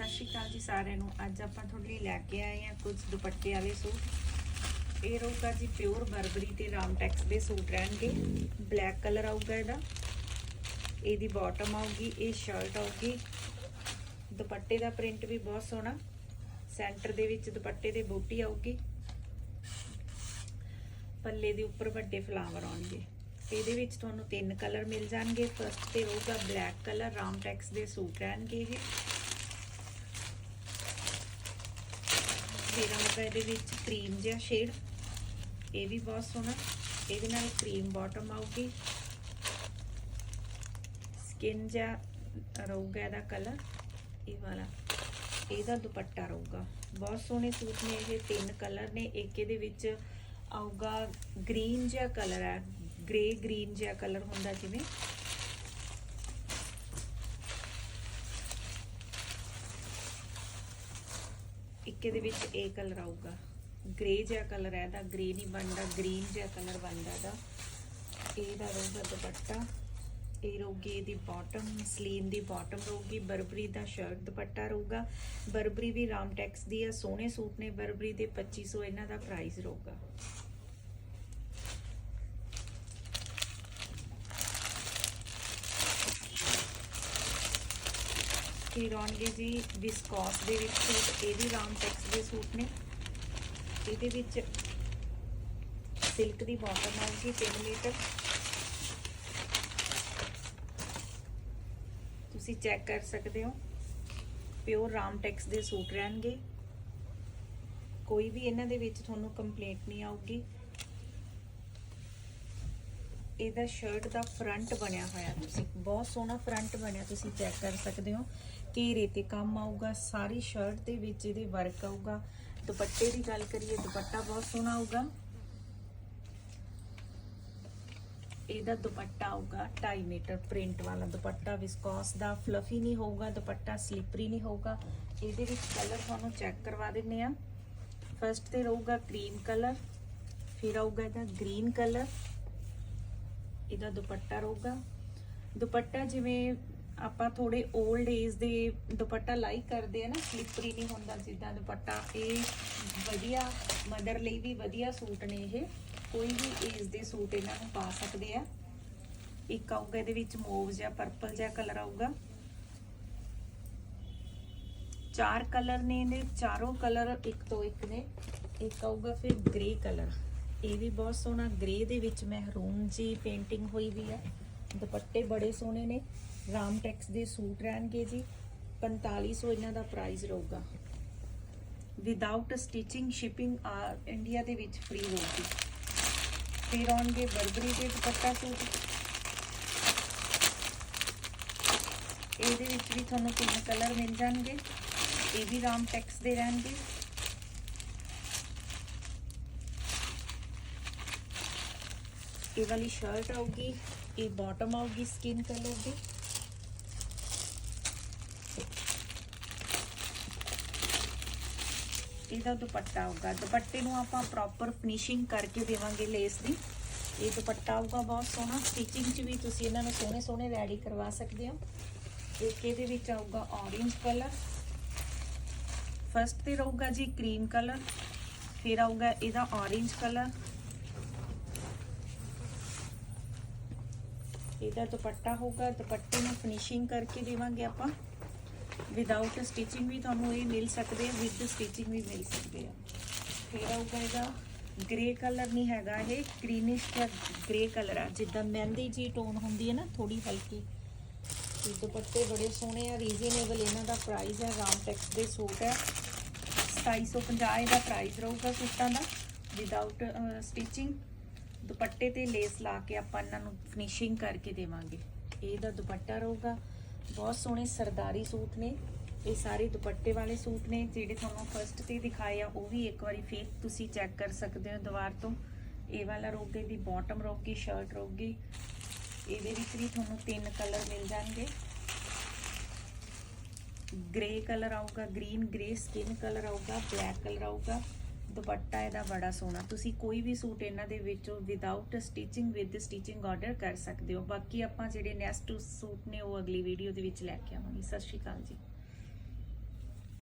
ਸਤਿ ਸ਼੍ਰੀ ਅਕਾਲ ਜੀ ਸਾਰਿਆਂ ਨੂੰ। ਅੱਜ ਆਪਾਂ ਤੁਹਾਡੇ ਲਈ ਲੈ ਕੇ ਆਏ ਹਾਂ ਕੁਝ ਦੁਪੱਟੇ ਵਾਲੇ ਸੂਟ। ਇਹ ਰਹੂਗਾ ਜੀ ਪਿਓਰ ਬਰਬਰੀ ਤੇ ਰਾਮਟੈਕਸ ਦੇ ਸੂਟ ਰਹਿਣਗੇ। ਬਲੈਕ ਕਲਰ ਆਊਗਾ ਇਹਦਾ। ਇਹਦੀ ਬਾਟਮ ਆਊਗੀ, ਇਹ ਸ਼ਰਟ ਆਊਗੀ। ਦੁਪੱਟੇ ਦਾ ਪ੍ਰਿੰਟ ਵੀ ਬਹੁਤ ਸੋਹਣਾ। ਸੈਂਟਰ ਦੇ ਵਿੱਚ ਦੁਪੱਟੇ ਦੇ ਬੂਟੀ ਆਊਗੀ। ਪੱਲੇ ਦੇ ਉੱਪਰ ਵੱਡੇ ਫਲਾਵਰ ਆਉਣਗੇ। ਇਹਦੇ ਵਿੱਚ ਤੁਹਾਨੂੰ ਤਿੰਨ ਕਲਰ ਮਿਲ ਜਾਣਗੇ। ਫਸਟ ਤੇ ਰਹੂਗਾ ਬਲੈਕ ਕਲਰ ਰਾਮਟੈਕਸ ਦੇ ਸੂਟ ਰਹਿਣਗੇ ਇਹ। ਫਿਰ ਆਊਗਾ ਇਹਦੇ ਵਿੱਚ ਕਰੀਮ ਜਿਹਾ ਸ਼ੇਡ। ਇਹ ਵੀ ਬਹੁਤ ਸੋਹਣਾ। ਇਹਦੇ ਨਾਲ ਕਰੀਮ ਬਾਟਮ ਆਊਗੀ। ਸਕਿਨ ਜਿਹਾ ਰਹੂਗਾ ਇਹਦਾ ਕਲਰ ਇਹ ਵਾਲਾ। ਇਹਦਾ ਦੁਪੱਟਾ ਰਹੂਗਾ। ਬਹੁਤ ਸੋਹਣੇ ਸੂਟ ਨੇ ਇਹ। ਤਿੰਨ ਕਲਰ ਨੇ। ਇੱਕ ਇਹਦੇ ਵਿੱਚ ਆਊਗਾ ਗ੍ਰੀਨ ਜਿਹਾ ਕਲਰ ਹੈ। ਗ੍ਰੇ ਗ੍ਰੀਨ ਜਿਹਾ ਕਲਰ ਹੁੰਦਾ ਜਿਵੇਂ। ਇੱਕ ਇਹਦੇ ਵਿੱਚ ਇਹ ਕਲਰ ਆਊਗਾ। ਗ੍ਰੇ ਜਿਹਾ ਕਲਰ ਹੈ ਇਹਦਾ ਗ੍ਰੇ ਨਹੀਂ ਬਣਦਾ ਗ੍ਰੀਨ ਜਿਹਾ ਕਲਰ ਬਣਦਾ ਇਹਦਾ। ਇਹਦਾ ਰਹੂਗਾ ਦੁਪੱਟਾ। ਇਹ ਰਹੂਗੀ ਇਹਦੀ ਬਾਟਮ ਸਲੀਨ ਦੀ ਬਾਟਮ ਰਹੂਗੀ। ਬਰਬਰੀ ਦਾ ਸ਼ਰਟ ਦੁਪੱਟਾ ਰਹੂਗਾ। ਬਰਬਰੀ ਵੀ ਰਾਮਟੈਕਸ ਦੀ ਆ ਸੋਹਣੇ ਸੂਟ ਨੇ। ਬਰਬਰੀ ਦੇ 2500 ਇਹਨਾਂ ਦਾ ਪ੍ਰਾਈਸ ਰਹੂਗਾ। ਫਿਰ ਆਉਣਗੇ ਜੀ ਵਿਸਕੋਸ ਦੇ ਵਿੱਚ ਸੂਟ, ਇਹ ਵੀ ਰਾਮਟੈਕਸ ਦੇ ਸੂਟ ਨੇ। ਇਹਦੇ ਵਿੱਚ ਸਿਲਕ ਦੀ ਬਾਟਮ ਆਊਗੀ 3 ਮੀਟਰ। ਤੁਸੀਂ ਚੈੱਕ ਕਰ ਸਕਦੇ ਹੋ ਪਿਓਰ ਰਾਮਟੈਕਸ ਦੇ ਸੂਟ ਰਹਿਣਗੇ। ਕੋਈ ਵੀ ਇਹਨਾਂ ਦੇ ਵਿੱਚ ਤੁਹਾਨੂੰ ਕੰਪਲੇਂਟ ਨਹੀਂ ਆਊਗੀ। ਇਹਦਾ ਸ਼ਰਟ ਦਾ ਫਰੰਟ ਬਣਿਆ ਹੋਇਆ ਤੁਸੀਂ, ਬਹੁਤ ਸੋਹਣਾ ਫਰੰਟ ਬਣਿਆ ਤੁਸੀਂ ਚੈੱਕ ਕਰ ਸਕਦੇ ਹੋ। ਘੇਰੇ ਤੇ ਕੰਮ ਆਊਗਾ, ਸਾਰੀ ਸ਼ਰਟ ਦੇ ਵਿੱਚ ਇਹਦੇ ਵਰਕ ਆਊਗਾ। ਦੁਪੱਟੇ ਦੀ ਗੱਲ ਕਰੀਏ, ਦੁਪੱਟਾ ਬਹੁਤ ਸੋਹਣਾ ਆਊਗਾ। ਇਹਦਾ ਦੁਪੱਟਾ ਆਊਗਾ 2.5 ਮੀਟਰ ਪ੍ਰਿੰਟ ਵਾਲਾ ਦੁਪੱਟਾ ਵਿਸਕੋਸ ਦਾ ਫਲਫੀ ਨਹੀਂ ਹੋਊਗਾ, ਦੁਪੱਟਾ ਸਲਿਪਰੀ ਨਹੀਂ ਹੋਊਗਾ। ਇਹਦੇ ਵਿੱਚ ਕਲਰ ਤੁਹਾਨੂੰ ਚੈੱਕ ਕਰਵਾ ਦਿੰਨੇ ਆ। ਫਰਸਟ ਤੇ ਰਹੂਗਾ ਕਰੀਮ ਕਲਰ ਫਿਰ ਆਊਗਾ ਇਹਦਾ ਗ੍ਰੀਨ ਕਲਰ ਇਹਦਾ ਦੁਪੱਟਾ ਰਹੂਗਾ। ਦੁਪੱਟਾ ਜਿਵੇਂ ਆਪਾਂ ਥੋੜੇ 올ਡ ਏਜ ਦੇ ਦੁਪੱਟਾ ਲਾਈ ਕਰਦੇ ਆ ਨਾ ਸਲਿਪਰੀ ਨਹੀਂ ਹੁੰਦਾ ਜਿੱਦਾਂ ਦੁਪੱਟਾ। ਇਹ ਵਧੀਆ ਮਦਰ ਲਈ ਵੀ ਵਧੀਆ ਸੂਟ ਨੇ ਇਹ। ਕੋਈ ਵੀ ਏਜ ਦੇ ਸੂਟ ਇਹਨਾਂ ਨੂੰ ਪਾ ਸਕਦੇ ਆ। ਇੱਕ ਆਊਗਾ ਇਹਦੇ ਵਿੱਚ ਮੋਵ ਜਾਂ ਪਰਪਲ ਜਿਹਾ ਕਲਰ ਆਊਗਾ। ਚਾਰ ਕਲਰ ਨੇ ਇਹਦੇ, ਚਾਰੋਂ ਕਲਰ ਇੱਕ ਤੋਂ ਇੱਕ ਨੇ। ਇੱਕ ਆਊਗਾ ਫਿਰ ਗ੍ਰੇ ਕਲਰ ਇਹ ਵੀ ਬਹੁਤ ਸੋਹਣਾ ਗ੍ਰੇ ਦੇ ਵਿੱਚ ਮਹਿਰੂਨ ਜੀ ਪੇਂਟਿੰਗ ਹੋਈ ਵੀ ਹੈ ਦੁਪੱਟੇ ਬੜੇ ਸੋਹਣੇ ਨੇ। ਰਾਮ ਟੈਕਸ ਦੇ ਸੂਟ ਰਹਿਣਗੇ ਜੀ। 4500 ਇਹਨਾਂ ਦਾ ਪ੍ਰਾਈਸ ਰਹੂਗਾ। ਵਿਦਆਊਟ ਸਟਿਚਿੰਗ ਸ਼ਿਪਿੰਗ ਆ ਇੰਡੀਆ ਦੇ ਵਿੱਚ ਫ੍ਰੀ ਹੋਊਗੀ। ਫਿਰ ਆਉਣਗੇ ਬਰਬਰੀ ਦੇ ਦੁਪੱਟਾ ਸੂਟ। ਇਹਦੇ ਵਿੱਚ ਵੀ ਤੁਹਾਨੂੰ ਤਿੰਨ ਕਲਰ ਮਿਲ ਜਾਣਗੇ। ਇਹ ਵੀ ਰਾਮ ਟੈਕਸ ਦੇ ਰਹਿਣਗੇ। ਇਹ ਵਾਲੀ ਸ਼ਰਟ ਆਊਗੀ, ਇਹ ਬਾਟਮ ਆਊਗੀ ਸਕਿਨ ਕਲਰ ਦੀ। ਇਹਦਾ ਦੁਪੱਟਾ ਆਊਗਾ। ਦੁਪੱਟੇ ਨੂੰ ਆਪਾਂ ਪ੍ਰੋਪਰ ਫਿਨਿਸ਼ਿੰਗ ਕਰਕੇ ਦੇਵਾਂਗੇ ਲੇਸ ਦੀ। ਇਹ ਦੁਪੱਟਾ ਆਊਗਾ ਬਹੁਤ ਸੋਹਣਾ। ਸਟਿਚਿੰਗ 'ਚ ਵੀ ਤੁਸੀਂ ਇਹਨਾਂ ਨੂੰ ਸੋਹਣੇ ਸੋਹਣੇ ਰੈਡੀ ਕਰਵਾ ਸਕਦੇ ਹੋ। ਇੱਕ ਇਹਦੇ ਵਿੱਚ ਆਊਗਾ orange ਕਲਰ ਫਸਟ ਤੇ ਰਹੂਗਾ ਜੀ ਕਰੀਮ ਕਲਰ ਫਿਰ ਆਊਗਾ ਇਹਦਾ orange ਕਲਰ ਇਹਦਾ ਦੁਪੱਟਾ ਹੋਊਗਾ। ਦੁਪੱਟੇ ਨੂੰ ਫਿਨਿਸ਼ਿੰਗ ਕਰਕੇ ਦੇਵਾਂਗੇ ਆਪਾਂ। ਵਿਦਆਊਟ ਸਟਿਚਿੰਗ ਵੀ ਤੁਹਾਨੂੰ ਇਹ ਮਿਲ ਸਕਦੇ ਆ ਵਿਦ ਸਟਿਚਿੰਗ ਵੀ ਮਿਲ ਸਕਦੇ ਆ। ਫਿਰ ਆਊਗਾ ਇਹਦਾ ਗ੍ਰੇ ਕਲਰ ਨਹੀਂ ਹੈਗਾ ਇਹ ਗ੍ਰੀਨਿਸ਼ ਜਾਂ ਗ੍ਰੇ ਕਲਰ ਆ। ਜਿੱਦਾਂ ਮਹਿੰਦੀ ਜੀ ਟੋਨ ਹੁੰਦੀ ਹੈ ਨਾ ਥੋੜੀ ਹਲਕੀ। ਤੇ ਦੁਪੱਟੇ ਬੜੇ ਸੋਹਣੇ ਆ ਰੀਜ਼ਨੇਬਲ ਇਹਨਾਂ ਦਾ ਪ੍ਰਾਈਸ ਹੈ ਰਾਮ ਟੈਕਸ ਦੇ ਸੂਟ ਹੈ। 2750 ਦਾ ਪ੍ਰਾਈਸ ਰਹੂਗਾ ਸੂਟਾਂ ਦਾ ਵਿਦਆਊਟ ਸਟਿਚਿੰਗ ਦੁਪੱਟੇ ਤੇ ਲੇਸ ਲਾ ਕੇ ਆਪਾਂ ਇਹਨਾਂ ਨੂੰ ਫਿਨਿਸ਼ਿੰਗ ਕਰਕੇ ਦੇਵਾਂਗੇ। ਇਹਦਾ ਦੁਪੱਟਾ ਰਹੂਗਾ। ਬਹੁਤ ਸੋਹਣੇ ਸਰਦਾਰੀ ਸੂਟ ਨੇ। ਇਹ ਸਾਰੇ ਦੁਪੱਟੇ ਵਾਲੇ ਸੂਟ ਨੇ, ਜਿਹੜੇ ਤੁਹਾਨੂੰ ਫਰਸਟ ਤੇ ਦਿਖਾਏ ਆ, ਉਹ ਵੀ ਇੱਕ ਵਾਰੀ ਫੇਰ ਤੁਸੀਂ ਚੈੱਕ ਕਰ ਸਕਦੇ ਹੋ ਦੁਬਾਰ ਤੋਂ। ਇਹ ਵਾਲਾ ਰੋਗੇ ਦੀ ਬਾਟਮ ਰੋਗੀ ਸ਼ਰਟ ਰੋਗੀ, ਇਹਦੇ ਵਿੱਚ ਵੀ ਤੁਹਾਨੂੰ ਤਿੰਨ ਕਲਰ ਮਿਲ ਜਾਣਗੇ। ਗ੍ਰੇ ਕਲਰ ਆਊਗਾ ਗ੍ਰੀਨ ਗ੍ਰੇ ਸਕਿਨ ਕਲਰ ਆਊਗਾ ਬਲੈਕ ਕਲਰ ਆਊਗਾ। ਦੁਪੱਟਾ ਇਹਦਾ ਬੜਾ ਸੋਹਣਾ। ਤੁਸੀਂ ਕੋਈ ਵੀ ਸੂਟ ਇਹਨਾਂ ਦੇ ਵਿੱਚੋਂ without stitching with stitching order ਕਰ ਸਕਦੇ ਹੋ। ਬਾਕੀ ਆਪਾਂ ਜਿਹੜੇ ਨੈਕਸਟ ਸੂਟ ਨੇ ਉਹ ਅਗਲੀ ਵੀਡੀਓ ਦੇ ਵਿੱਚ ਲੈ ਕੇ ਆਵਾਂਗੇ। ਸਤਿ ਸ਼੍ਰੀ ਅਕਾਲ ਜੀ।